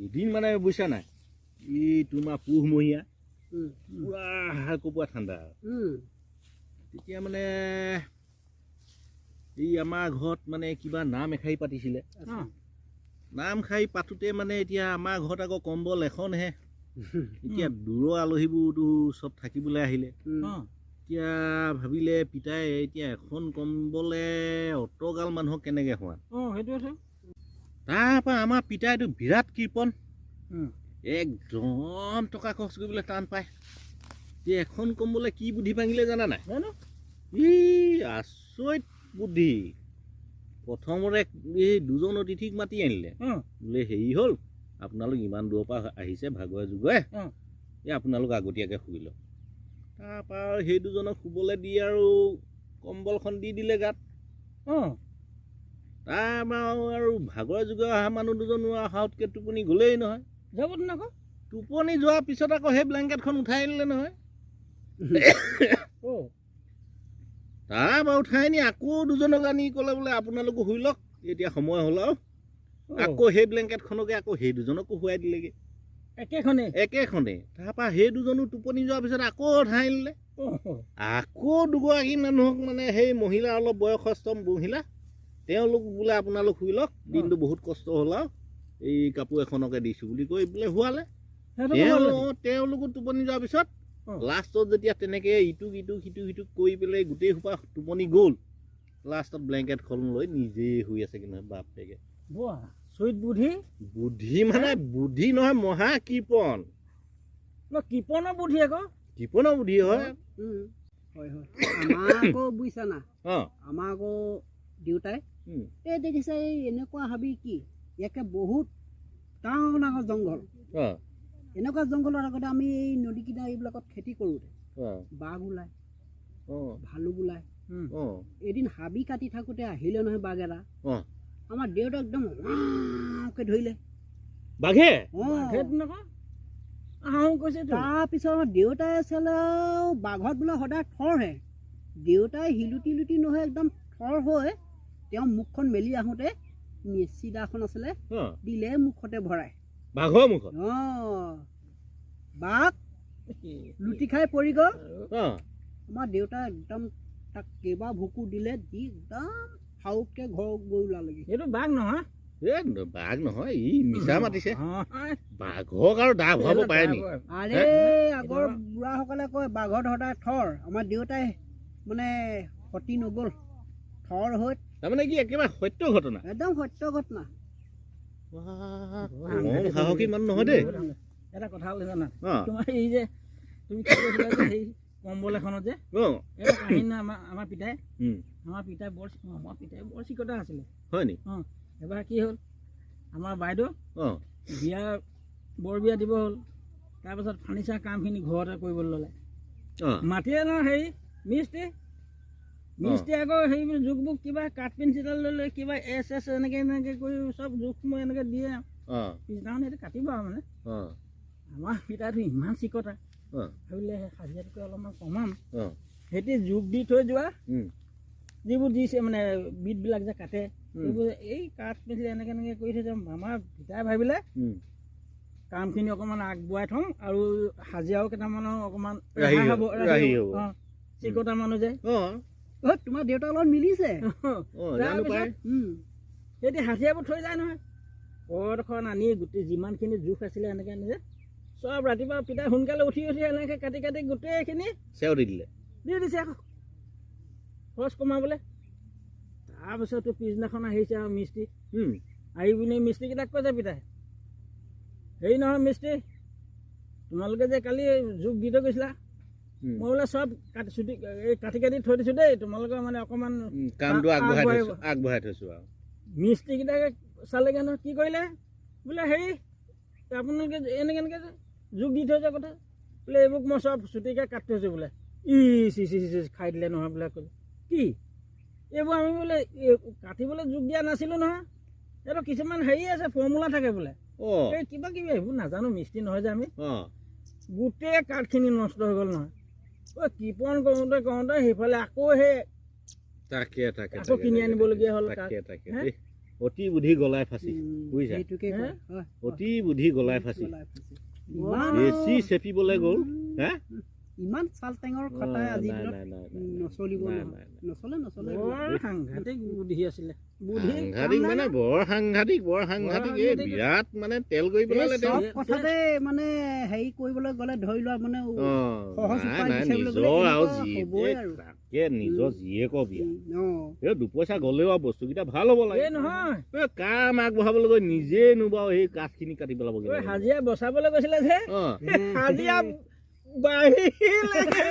এদিন মানে বুজিছা নাই? এই তোমাৰ পুহমহীয়া। পুৰা হাড় কপোৱা ঠাণ্ডা। তেতিয়া মানে এই আমাৰ ঘৰত মানে কিবা নাম এষাৰি পাতিছিলে। নাম খাই পাতোতে মানে এতিয়া আমাৰ ঘৰত আকৌ কম্বল এখনহে। এতিয়া দূৰৰ আলহীবোৰতো চব থাকিবলৈ আহিলে। এতিয়া ভাবিলে পিতাই এতিয়া এখন কম্বলে অতগাল মানুহক কেনেকৈ খোৱা অঁ সেইটোৱেতো। তাৰপৰা আমাৰ পিতাইটো বিৰাট কৃপণ। একদম টকা খৰচ কৰিবলৈ টান পায়। এখন কম্বলে কি বুদ্ধি ভাঙিলে জানা নাই? জানো। ই আচৰিত বুদ্ধি। প্ৰথমতে এই দুজন অতিথিক মাতি আনিলে। বোলে হেৰি হ'ল আপোনালোক ইমান দূৰৰ পৰা আহিছে ভাগৰে যুগৰে অঁ। এই আপোনালোক আগতীয়াকৈ শুই লওক। তাৰপৰা সেই দুজনক শুবলৈ দি আৰু কম্বলখন দি দিলে গাত। অঁ তাৰপৰা আৰু ভাগৰে যুগৰে অহা মানুহ দুজনো অহাতকৈ টোপনি গ'লেই নহয়। যাব আকৌ। টোপনি যোৱাৰ পিছত আকৌ সেই ব্লেংকেটখন উঠাই আনিলে নহয়। অঁ। তাৰপৰা উঠাই নি আকৌ দুজনক আনি ক'লে বোলে আপোনালোকো শুই লওক এতিয়া সময় হ'ল আৰু। আকৌ সেই ব্লেংকেটখনকে আকৌ সেই দুজনকো শুৱাই দিলেগৈ। একেখনেই একেখনে। তাৰপৰা সেই দুজনো টোপনি যোৱাৰ পিছত আকৌ উঠাই আনিলে। আকৌ দুগৰাকী মানুহক মানে সেই মহিলা অলপ বয়সস্থ মহিলা তেওঁলোক বোলে আপোনালোক শুই লওক দিনটো বহুত কষ্ট হ'ল আৰু। এই কাপোৰ এখনকে দিছোঁ বুলি কৈ বোলে শুৱালে। তেওঁলোকো টোপনি যোৱাৰ পিছত। লাষ্টত যেতিয়া তেনেকে ইটোক ইটোক সিটোক সিটোক কৰি পেলাই গোটেই সোপা টোপনি গ'ল লাষ্টত ব্লেংকেটখন লৈ নিজেই শুই আছে কিন্তু বাপেকে বুদ্ধি বুদ্ধি মানে বুদ্ধি নহয় মহা কৃপণ ন কৃপণৰ বুদ্ধি আকৌ? কৃপণৰ বুদ্ধি হয়। হয় হয়। আমাৰ আকৌ বুজিছা না? অঁ। আমাৰ আকৌ দেউতাই। এই দেখিছে এই এনেকুৱা হাবি কি? ইয়াকে বহুত ডাঙৰ ডাঙৰ জংঘল। এনেকুৱা জংঘলৰ আগতে আমি এই নদী কিনাৰ এইবিলাকত খেতি কৰোঁতে বাঘ ওলায় ভালুক ওলায় এদিন হাবি কাটি থাকোঁতে আহিলে নহয় বাঘ এটা আমাৰ দেউতাক একদম ধৰিলে। বাঘে? তাৰপিছত আমাৰ দেউতাই চালে আৰু বাঘত বোলে সদায় থৰহে। দেউতাই শিলুটি লুটি নহয় একদম থৰ হৈ তেওঁ মুখখন মেলি আহোঁতে চিদাখন আছিলে দিলে মুখতে ভৰাই। বাঘৰ মুখত? অঁ বাঘ লুটি খাই পৰি গ'ল। আমাৰ দেউতাই একদম তাক কেইবা ভুকু দিলে দি একদম ফাউতকৈ ঘৰ গৈ ওলালেগৈ। এইটো বাঘ নহয়? বাঘ নহয় ই মিছা মাতিছে। বাঘক আৰু দা ভৰাব পাৰে নি আৰে আগৰ বুঢ়াসকলে কয় বাঘত সদায় থৰ। আমাৰ দেউতাই মানে সতি নগ'ল। থৰ হৈ তাৰমানে কি একেবাৰে সত্য ঘটনা? একদম সত্য ঘটনা। সাহসী মানুহ নহয় দেই। এটা কথা হ'ল জানা? অঁ। তোমাৰ এই যে তুমি কি কৈছিলা যে সেই কম্বল এখনত যে? অঁ। এটা কাহিনী নহয় আমাৰ আমাৰ পিতাই? আমাৰ পিতাই বৰ অঁ, আমাৰ পিতাই বৰ চিকতা আছিলে। হয় নি? এবাৰ কি হ'ল? আমাৰ বাইদেউ অঁ। বিয়া বৰ বিয়া দিব হ'ল। তাৰপাছত ফাৰ্নিচাৰ কামখিনি ঘৰতে কৰিবলৈ ল'লে। অঁ। মাতিলে ন হেৰি মিস্ত্ৰী মিস্ত্ৰী আকৌ হেৰি জোখ বুক কিবা কাঠ পেঞ্চিডাল লৈ কিবা এছ এছ এনেকৈ এনেকৈ কৰি চব জোখ মই এনেকৈ দিয়ে পিছদিনাখন সেইটো কাটিব আৰু মানে। আমাৰ পিতাইটো ইমান চিকতা। অঁ। ভাবিলে হাজিৰাটোকে অলপমান কমাম। সিহঁতি জোখ দি থৈ যোৱা। যিবোৰ দিছে মানে বিটবিলাক যে কাটে সেইবোৰ এই কাঠ পেঞ্চিল এনেকৈ এনেকৈ কৰি থৈছে আমাৰ পিতাই ভাবিলে। কামখিনি অকণমান আগবঢ়াই থওঁ আৰু হাজিৰাও কেইটামানৰ অকণমান চিকতা মানুহ যে। অঁ তোমাৰ দেউতাৰ লগত মিলিছে। অঁ জানো পাই। উম, সিহঁতি হাজিৰাবোৰ থৈ যায় নহয়। পৰখন আনি গোটেই যিমানখিনি জোখ আছিলে এনেকৈ আনিছে চব ৰাতিপুৱা পিতাই সোনকালে উঠি উঠি এনেকৈ কাটি কাটি গোটেইখিনি চেও দি দিলে। দি দিছে আকৌ খৰচ কমাবলৈ। তাৰপিছতো পিছদিনাখন আহিছে আৰু মিস্ত্ৰী। আহি পিনি মিস্ত্ৰীকেইটাক কৈছে পিতাই হেৰি নহয় মিস্ত্ৰী তোমালোকে যে কালি জোখ দি থৈ গৈছিলা মই বোলে চব কাটি চুটি এই কাটি কাটি থৈ দিছোঁ দেই তোমালোকে মানে অকণমান কামটো আগবঢ়াই থৈছোঁ আগবঢ়াই থৈছোঁ আৰু। মিস্ত্ৰীকেইটাকে চালেগৈ নহয় কি কৰিলে? বোলে হেৰি আপোনালোকে এনেকৈ এনেকৈ যে জোখ দি থৈ যোৱা কথা। বোলে এইবোৰ মই চব চুটিকৈ কাটি থৈছোঁ বোলে। ই চি চি চি খাই দিলে নহয় বোলে ক'লে কি? এইবোৰ আমি বোলে কাটিবলৈ জোখ দিয়া নাছিলোঁ নহয়। এইটো কিছুমান হেৰি আছে ফৰ্মুলা থাকে বোলে। এই কিবা কিবি এইবোৰ নাজানো মিস্ত্ৰী নহয় যে আমি। গোটেই কাঠখিনি নষ্ট হৈ গ'ল নহয়। কৃপণ কৰোঁতে কৰোঁতে সেইফালে আকৌ সেই তাকে তাকে আকৌ কিনি আনিবলগীয়া হ'ল তাকে তাকে। অতি বুদ্ধি গলাই ফাঁচি বুজিছা? অতি বুদ্ধি গলাই ফাঁচি। বেছি চেপিবলৈ গ'ল হে? ইমান চাল টেঙৰ খটাই আজিৰ নাই, দিনত নচলিব। নচলে নচলে। বৰ সাংঘাতিক বুদ্ধি আছিলে। বুদ্ধি সাংঘাতিক কাম নাই মানে ন? বৰ সাংঘাতিক বৰ সাংঘাতিক। এই সাংঘাতিক। বিৰাট মানে তেল কৰি পেলালে এই তেওঁ চব কথাতে মানে হেৰি কৰিবলৈ গ'লে ধৰি লোৱা মানে অ, সহজ নাই, উপায় নাই, বিচাৰিবলৈ নিজৰ গ'লে আৰু এনেকুৱা জীয়ে- হ'বই এই আৰু। তাকে নিজৰ জীয়েকৰ বিয়া। উম, অ। এই দুপইচা গ'লেও আৰু বস্তুকেইটা ভাল হ'ব লাগে। নহয়। কাম আগবঢ়াবলৈ গৈ নিজে নোবাও সেই কাঠখিনি কাটি পেলাব হাজিৰা বচাবলৈ গৈছিলে যে। অ। হাজিৰা বাঢ়িলে